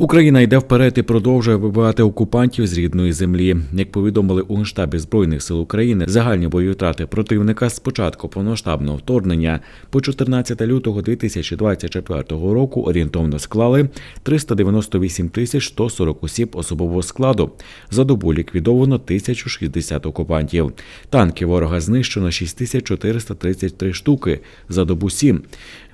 Україна йде вперед і продовжує вибивати окупантів з рідної землі. Як повідомили у Генштабі збройних сил України, загальні бойові втрати противника з початку повноштабного вторгнення по 14 лютого 2024 року орієнтовно склали 398 тисяч 140 осіб особового складу. За добу ліквідовано 1060 окупантів. Танки ворога знищено 6433 штуки. За добу 7.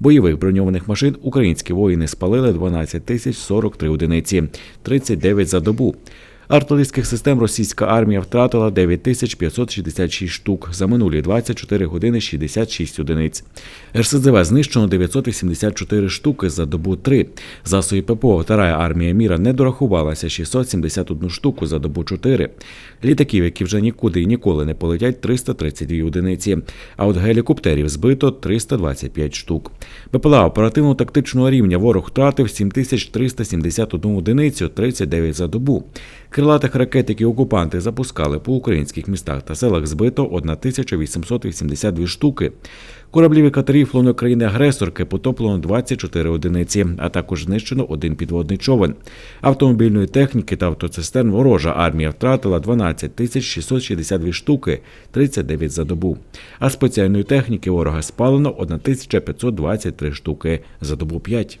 Бойових броньованих машин українські воїни спалили 12 тисяч 43 одиниці, 39 за добу. Артилерійських систем російська армія втратила 9 тисяч 566 штук, за минулі 24 години 66 одиниць. РСЗВ знищено 984 штуки за добу 3. Засоби ППО Вторая армія міра не дорахувалася 671 штуку за добу 4. Літаків, які вже нікуди і ніколи не полетять, 332 одиниці. А от гелікоптерів збито 325 штук. БПЛА оперативно-тактичного рівня ворог втратив 7371 одиницю, 39 за добу. Крилатих ракет, які окупанти запускали по українських містах та селах, збито 1882 штуки. Кораблів і катерів флону країни-агресорки потоплено 24 одиниці, а також знищено один підводний човен. Автомобільної техніки та автоцистерн ворожа армія втратила 12 тисяч 662 штуки, 39 за добу. А спеціальної техніки ворога спалено 1523 штуки, за добу 5.